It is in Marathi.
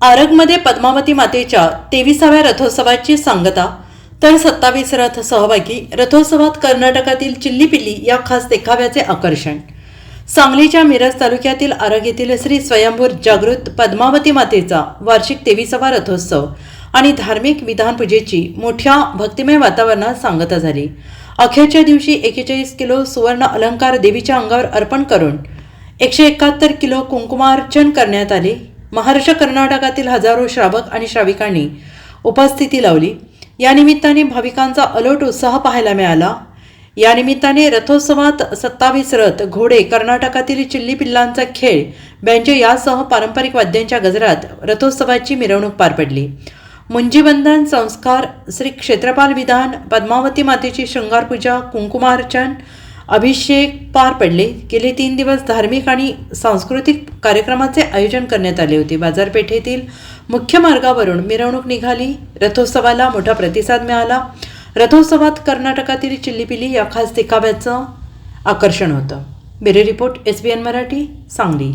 आरगमध्ये पद्मावती मातेच्या तेविसाव्या रथोत्सवाची सांगता तर सत्तावीस रथ सहभागी रथोत्सवात कर्नाटकातील चिल्लीपिल्ली या खास देखाव्याचे आकर्षण. सांगलीच्या मिरज तालुक्यातील आरग येथील श्री स्वयंभूर जागृत पद्मावती मातेचा वार्षिक तेविसावा रथोत्सव आणि धार्मिक विधानपूजेची मोठ्या भक्तिमय वातावरणात सांगता झाली. अखेरच्या दिवशी एकेचाळीस किलो सुवर्ण अलंकार देवीच्या अंगावर अर्पण करून एकशे एकाहत्तर किलो कुंकुमार्चन करण्यात आले. महाराष्ट्र कर्नाटकातील हजारो श्रावक आणि श्राविकांनी उपस्थिती लावली. या निमित्ताने भाविकांचा अलोट उत्साह पाहायला मिळाला. या निमित्ताने रथोत्सवात सत्तावीस रथ घोडे कर्नाटकातील चिल्ली पिल्लांचा खेळ बँचे यासह पारंपरिक वाद्यांच्या गजरात रथोत्सवाची मिरवणूक पार पडली. मुंजीबंधन संस्कार श्री क्षेत्रपाल विधान पद्मावती मातेची शृंगारपूजा कुंकुमार्चन अभिषेक पार पडले. गेले तीन दिवस धार्मिक आणि सांस्कृतिक कार्यक्रमाचे आयोजन करण्यात आले होते. बाजारपेठेतील मुख्य मार्गावरून मिरवणूक निघाली. रथोत्सवाला मोठा प्रतिसाद मिळाला. रथोत्सवात कर्नाटकातील चिल्लीपिली या खास देखाव्याचं आकर्षण होतं. Bureau report S B N Marathi Sangli.